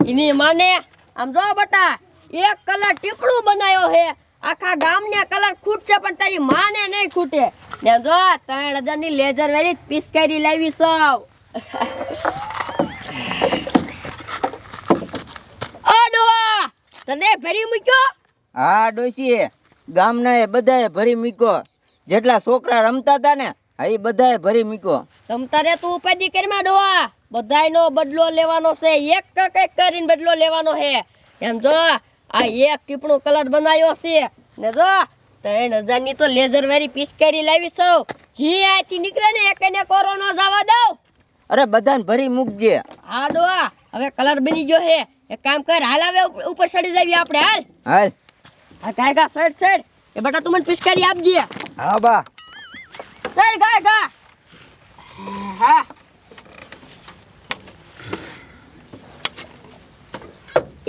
એની માને આમ જો બટા, એક કલર ટીપણું બનાવ્યો હે. આખા ગામને કલર ખૂટશે પણ તારી માને નહીં ખૂટે. ને જો ત્રણ હજારની લેઝર વેરી પિસ્કારી લાવી સૌ તને ફેરી મૂક્યો? હા ડોસી ગામના એ બધાએ ભરી મૂક્યો. જેટલા છોકરા રમતા હતા ને હા એ બધાએ ભરી મૂક્યો. તમ તારે તું ઉપાધિ કરીમાં ડોવા બધાયનો બદલો લેવાનો છે એક કંઈક કરીને બદલો લેવાનો છે. એમ જો આ એક ટીપણું કલર બનાવ્યો છે. ને જો ત્રણ હજારની તો લેઝર વાળી પિસ્કારી લાવી સૌ જી આથી નીકળે ને એકને કોરોનો જવા દઉં. અરે બધાને ભરી મૂકજે. હા ડોવા હવે કલર બની ગયો છે. એક કામ કર હાલ હવે ઉપર ચડી જાવી આપણે હાલ. હાલ. હા કાય કા સડ સડ એ બેટા તું મને પિસ્કારી આપજે. હા બા. સડ ગાય ગા. હા.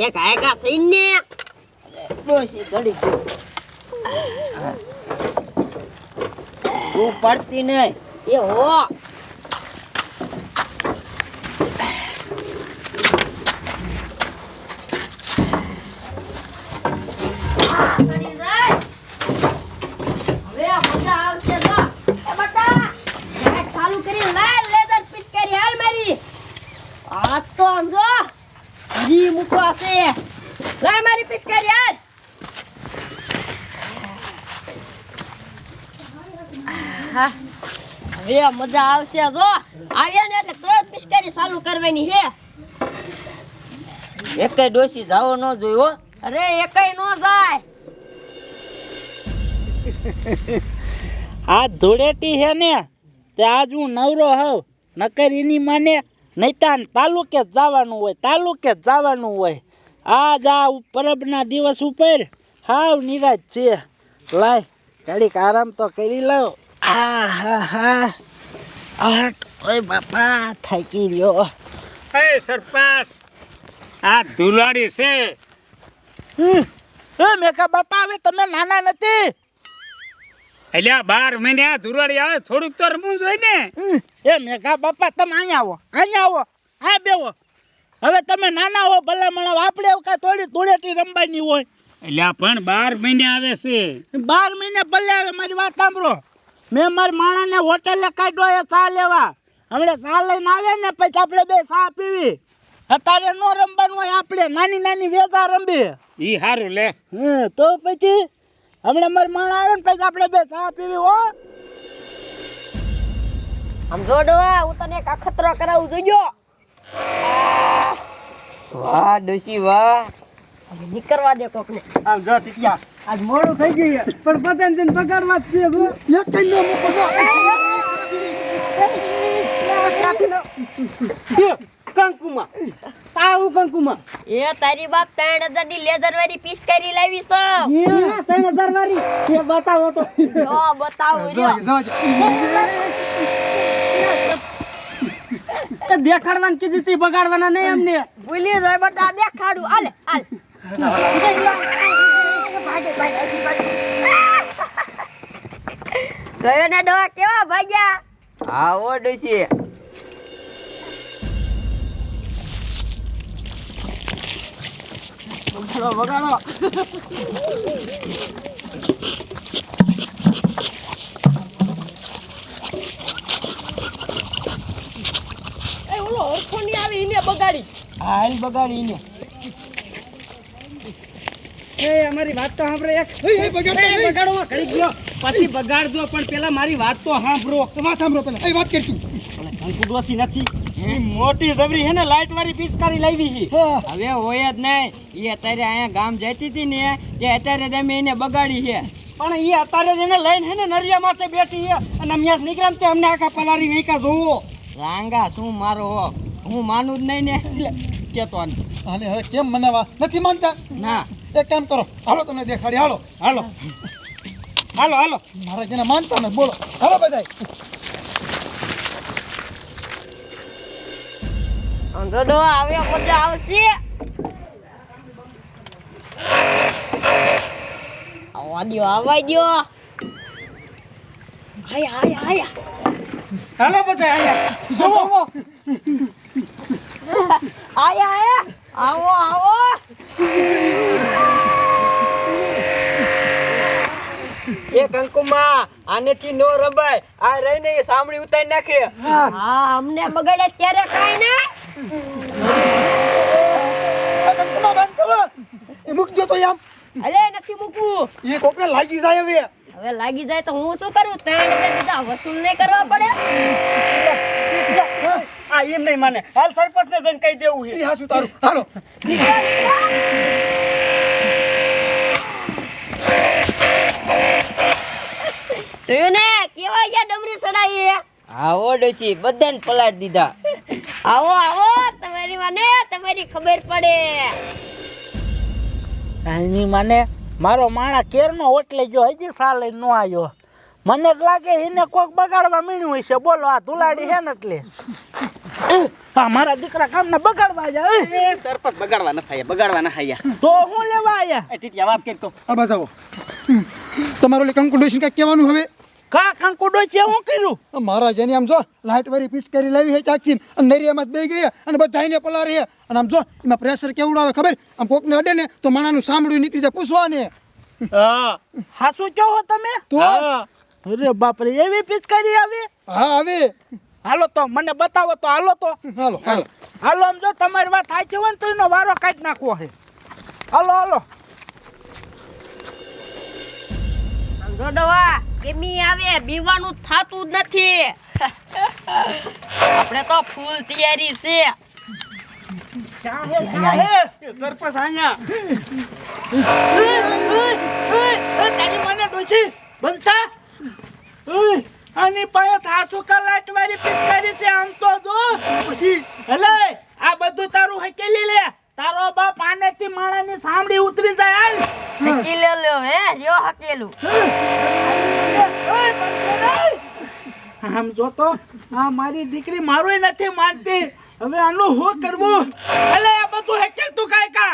એક આયગા સૈન્ય. ડોશી ચડી ગઈ. તું પડતી નહીં. એ હો ચડી જાય. હવે આ મજા આવશે જો. એ બટા, લાઈટ ચાલુ કરી લાલ લેઝર પિચકારી હાલ મારી. આ તો આમ જો, હરી મૂકવા છે. લાય મારી પિચકારી હાલ. હા. હવે મજા આવશે જો. આવ્યા ને એટલે તરત પિચકારી ચાલુ કરવાની છે. એકે ડોશી જાવો ન જોયો અરે એકય નો જાય. આ ધૂળેટી છે ને તે આજ હું નવરો હોઉં. નકર એની માને નૈતાન તાલુકે જ જવાનું હોય તાલુકે જ જવાનું હોય. આ જા પરબના દિવસ ઉપર હાવ નિરાજ છે. લાય ઘડીક આરામ તો કરી લઉં આ હા હા આટ ઓય બાપા થાકી રહ્યો હે સરપાસ આ ધુલાડી છે. એ મેકા બાપા હવે તમે નાના નથી. એટલે બાર મહિને આ ધુલાડી આવે થોડુંક તો રમવું જોઈએ ને. એ મેઘા બાપા તમે અહીંયા આવો અહીંયા આવો હા બેવો હવે તમે નાના હો ભલે મળો આપણે એવું કાંઈ થોડી ધૂળેટી રમવાની હોય. એટલે પણ બાર મહિને આવે છે. બાર મહિને ભલે આવે મારી વાત સાંભળો. મેં મારા માણાને હોટલે કાઢ્યો એ ચા લેવા. હમણાં ચા લઈને આવે ને પછી આપણે બે ચા પીવી. અત્યારે નો રમવાનું હોય આપણે નાની નાની વેચા રમવી ઈ સારું લે. હમ તો પછી હમણાં મારે માણ આવે ને પછી આપણે બે ચા પીવી હો. આમ જોડવા હું તને એક અખતરો કરાવું જોઈજો વાહ ડોશી વાહ. હવે નીકળવા દે કોકને. આમ જો ટીટિયા આજ મોડું થઈ ગયું પણ બધાને જઈને પગારવા જ છે જો. એક કઈ નો મુકો જો. કંકુમાં. તાવું કંકુમાં. એ તારી બાપ ત્રણ હજારની લેધર વાળી પિચકારી લાવી છો. એ ત્રણ હજાર વાળી. એ બતાવો તો. જો બતાવું જો દેખાડવાનું કીધી તી બગાડવાના નહીં એમને. ભૂલી જાય બટા દેખાડું. આલે આલ જોયો ને ડોવા કેવા ભાગ્યા? હા ઓ વગાડો વગાડો એ ઓલો હરખો ની આવી એને બગાડી. આલ બગાડી એને. એ અમારી વાત તો સાંભળે એક. બગાડો બગાડો માં ઘડી ગયો. પછી બગાડજો પણ પેલા મારી વાત તો સાંભળો. વાત સાંભળો પેલા? એ વાત કરશું કંકુડોસી નથી. મોટી જબરી હે ને લાઈટ વાળી પિચકારી લાવી હવે હોય જ નહીં. એ અત્યારે અહીંયા ગામ જતી હતી ને તે અત્યારે તમે એને બગાડી છે પણ એ અત્યારે જ એને લઈને હે ને નરિયા માથે બેઠી છે અને અમ્યાસ નીકળ્યા તે અમને આખા પલારી વેકા જોવો. રાંગા શું મારો હો? હું માનું જ નહીં ને. કેતો અને હવે કેમ મનાવા? નથી માનતા? ના. એક કામ કરો. હાલો તમને દેખાડી. હાલો હાલો. હાલો હાલો. મારા જેને માનતા ને બોલો. હાલો બધા અંધો આવ્યો મજા આવશે. આવવા દ્યો આવવા દ્યો. આયા આયા આયા. હાલો બધા આયા. જોવો આયા આયા. આવો આવો. એ કંકુમાં આનેથી નો રમાય. આ રહીને એ સાંભળી ઉતારી નાખે. હા અમને બગડે ત્યારે કાઈ ના? આ બંધ કરો. એ મૂકી દો તો આમ અલે નથી મૂકવું. એ કોકને લાગી જાય હવે. હવે લાગી જાય તો હું શું કરું? ત્રણ રૂપિયા દીધા વસૂલ નહીં કરવા પડે? આ એમ નહીં માને. હાલ સરપંચ ને જઈને કહી દેવું છે. એ હાસુ તારું. હાલો. જોયું ને? કેવા ગયા ડમરી સડાઈ આવો ડોશી બધાને પલાટ દીધા. આવો આવો તમારી માને તમારી ખબર પડે. એની માને મારો માણા કેરનો ઓટલે ગયો હજી સાલે નો આવ્યો. મને જ લાગે એને કોક બગાડવા મીણ્યું હશે. બોલો આ ધુલાડી છે ને એટલે? આ મારા દીકરા કામને બગાડવા જાય એ સરપંચ બગાડવા ન થાય બગાડવા ન થાય તો હું લેવા આયા? એ ટીટિયા વાત કરી તો. આ બસ આવો. તમારો લે કંકુડેશન ડોશી કહેવાનું હવે? કા કંકુડો છે હું કર્યું? મારા જેની આમ જો લાઈટ વાળી પીસ કરી લાવી છે ચાકીને અને નરિયામાં બે ગયા અને બધાને પલારે અને આમ જો એમાં પ્રેશર કેવડું આવે ખબર? આમ કોકને અડે ને તો માણાનું સાંભળ્યું નીકળી જાય પૂછવાને. હા હાસુ કહો તમે? તો અરે એવી પિચકારી આવી? હા હવે હાલો તો મને બતાવો તો હાલો તો. હાલો હાલો. હાલો આમ જો તમારી વાત સાચી હોય ને તો એનો વારો કાઢી નાખવો હે. હાલો હાલો. કેમી આવે બીવાનું થાતું જ નથી. આપણે તો ફૂલ તૈયારી છે. સરપંચ અહીંયા. તારી મને ડોશી બનતા? આની પાસે થાસુ કલાટ વાળી પિચકારી છે આમ તો જો. પછી એટલે આ બધું તારું હકેલી લે. તારો બાપ આનેથી માણાની સાંભળી ઉતરી જાય. હાલ હકી લે લ્યો હે યો હકેલું. આમ જો તો આ મારી દીકરી મારું નથી માનતી. હવે આનું હું કરવું? એટલે આ બધું હેકેલ તું કાય કા?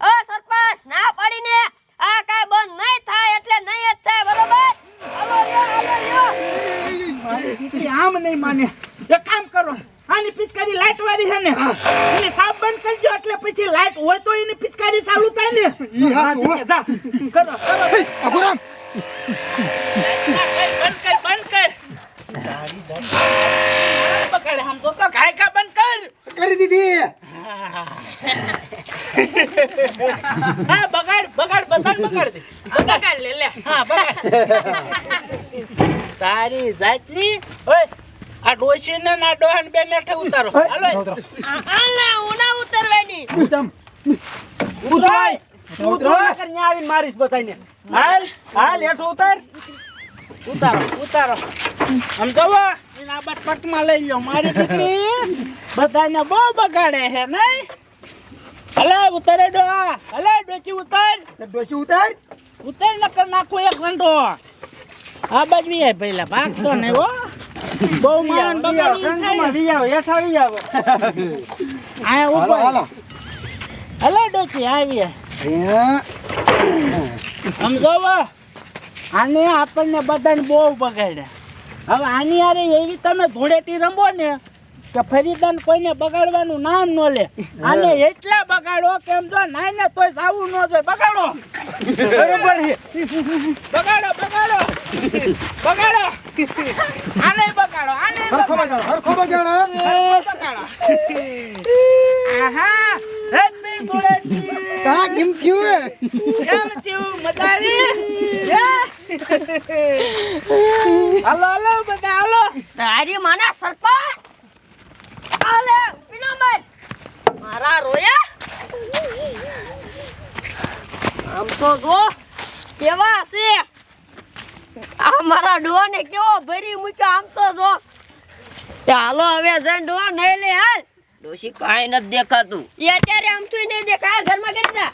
ઓ સરપંચ ના પડીને આ કાઈ બંધ નહીં થાય એટલે નહીં જ થાય બરોબર? મારી દીકરી આમ નહીં માને. એક કામ કરો આની પિચકારી લાઈટ વાળી છે ને એને સાફ બંધ કરજો એટલે પછી લાઈટ હોય તો એની પિચકારી ચાલુ થાય ને. ઈ હાસુ હો. જા. કરો કરો. બંધ કર બંધ કર પકડ આમ તો તો ગાય કા બંધ કર કરી દીધી હા બગાડ બગાડ બગાડ બગાડ બગાડ લે લે હા બગાડ તારી જાતની ઓય આ ડોશી ને ના ડોહન બે ને ઉતારો હાલો ઉના ઉતરવાની ઉતમ ઉતરાય ઉતરાય કરીને આવીને મારીશ બતાઈને હાલ હાલ હેઠો ઉતાર. ઉતારો ઉતારો. આમ જવો એના બાદ પટમાં લઈ લો મારી દીકરી બધાને બહુ બગાડે છે નહીં? હલે ઉતારે ડો હલે ડોચી ઉતાર. ડોસી ઉતાર? ઉતાર નકર નાખું એક ઘંટો આ બાજુ એ પહેલા. ભાગતો ને હો. બહુ માન બગાડી હેઠા આવી આવો. આયા હાલો ઊભો. હાલો. હલે ડોચી આવી અહીંયા આમ જોવો આને આપણને બધાને બહુ બગાડ્યા. હવે આની યારે એવી તમે ધૂળેટી રમો ને કે ફરીદાન કોઈને બગાડવાનું નામ ન લે. આને એટલા બગાડો કેમ જો નાય ને તોય જાવું ન જોઈએ. બગાડો! બરોબર? બગાડો બગાડો! બગાડો! આને બગાડો આને હરખો બગાડો બગાડો હરખો બગાડો. બગાડો. આહા! કેમ થયું કેમ થયું મજા આવી? હે? હાલો હાલો બધા હાલો. તારી માના સરપંચ? હાલે વિનોમન મારા રોયા? આમ તો જો કેવા છે? આ મારા ડોને કેવો ભરી મૂક્યો આમ તો જો. એ હાલો હવે જણ ડોવા નહીં લે હાલ. ડોશી કાંઈ નથી દેખાતું. એ અત્યારે આમ નહીં દેખાય ઘરમાં કરી જા.